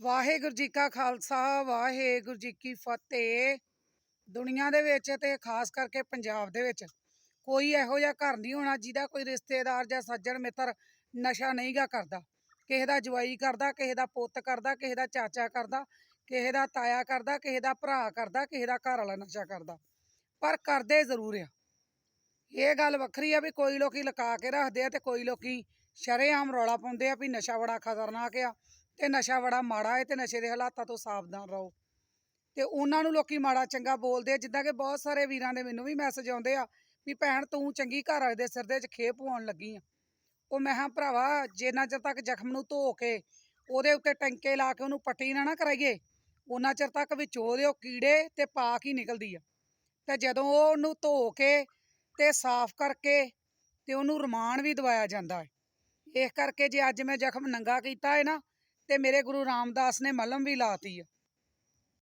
ਵਾਹਿਗੁਰੂ ਜੀ ਕਾ ਖਾਲਸਾ, ਵਾਹਿਗੁਰੂ ਜੀ ਕੀ ਫਤਿਹ। ਦੁਨੀਆ ਦੇ ਵਿੱਚ ਤੇ ਖਾਸ ਕਰਕੇ ਪੰਜਾਬ ਦੇ ਵਿੱਚ ਕੋਈ ਇਹੋ ਜਿਹਾ ਘਰ ਨਹੀਂ ਹੋਣਾ ਜਿਹਦਾ ਕੋਈ ਰਿਸ਼ਤੇਦਾਰ ਜਾਂ ਸੱਜਣ ਮਿੱਤਰ ਨਸ਼ਾ ਨਹੀਂਗਾ ਕਰਦਾ। ਕਿਸੇ ਦਾ ਜਵਾਈ ਕਰਦਾ, ਕਿਸੇ ਦਾ ਪੁੱਤ ਕਰਦਾ, ਕਿਸੇ ਦਾ ਚਾਚਾ ਕਰਦਾ, ਕਿਸੇ ਦਾ ਤਾਇਆ ਕਰਦਾ, ਕਿਸੇ ਦਾ ਭਰਾ ਕਰਦਾ, ਕਿਸੇ ਦਾ ਘਰ ਵਾਲਾ ਨਸ਼ਾ ਕਰਦਾ। ਪਰ ਕਰਦੇ ਜ਼ਰੂਰ ਆ। ਇਹ ਗੱਲ ਵੱਖਰੀ ਆ ਵੀ ਕੋਈ ਲੋਕੀ ਲੁਕਾ ਕੇ ਰੱਖਦੇ ਆ ਤੇ ਕੋਈ ਲੋਕੀ ਸ਼ਰੇਆਮ ਰੌਲਾ ਪਾਉਂਦੇ ਆ ਵੀ ਨਸ਼ਾ ਬੜਾ ਖਤਰਨਾਕ ਆ। ਤੇ ਨਸ਼ਾ ਬੜਾ ਮਾੜਾ ਹੈ ਤੇ ਨਸ਼ੇ ਦੇ ਹਾਲਾਤਾਂ ਤੋਂ ਸਾਵਧਾਨ ਰਹੋ। ਤੇ ਉਹਨਾਂ ਨੂੰ ਲੋਕੀ ਮਾੜਾ ਚੰਗਾ ਬੋਲਦੇ ਆ, ਜਿੱਦਾਂ ਕਿ ਬਹੁਤ ਸਾਰੇ ਵੀਰਾਂ ਦੇ ਮੈਨੂੰ ਵੀ ਮੈਸੇਜ ਆਉਂਦੇ ਆ ਵੀ ਭੈਣ ਤੂੰ ਚੰਗੀ ਘਰ ਵਾਲੇ ਦੇ ਸਿਰ ਦੇ ਵਿੱਚ ਖੇਪ ਪਾਉਣ ਲੱਗੀ ਆ। ਉਹ ਮੈਂ ਹਾਂ ਭਰਾਵਾ ਜਿੰਨਾ ਚਿਰ ਤੱਕ ਜ਼ਖਮ ਨੂੰ ਧੋ ਕੇ ਉਹਦੇ ਉੱਤੇ ਟੰਕੇ ਲਾ ਕੇ ਉਹਨੂੰ ਪੱਟੀ ਨਾ ਨਾ ਕਰਾਈਏ, ਉਹਨਾਂ ਚਿਰ ਤੱਕ ਵਿੱਚੋਂ ਉਹਦੇ ਉਹ ਕੀੜੇ ਤੇ ਪਾਕ ਹੀ ਨਿਕਲਦੀ ਆ। ਤੇ ਜਦੋਂ ਉਹ ਉਹਨੂੰ ਧੋ ਕੇ ਤੇ ਸਾਫ਼ ਕਰਕੇ ਤੇ ਉਹਨੂੰ ਰਮਾਨ ਵੀ ਦਵਾਇਆ ਜਾਂਦਾ ਹੈ ਇਸ ਕਰਕੇ ਜੇ ਅੱਜ ਮੈਂ ਜ਼ਖਮ ਨੰਗਾ ਕੀਤਾ ਹੈ ਨਾ ਤੇ ਮੇਰੇ ਗੁਰੂ ਰਾਮਦਾਸ ਨੇ ਮਲਮ ਵੀ ਲਾਤੀ ਆ।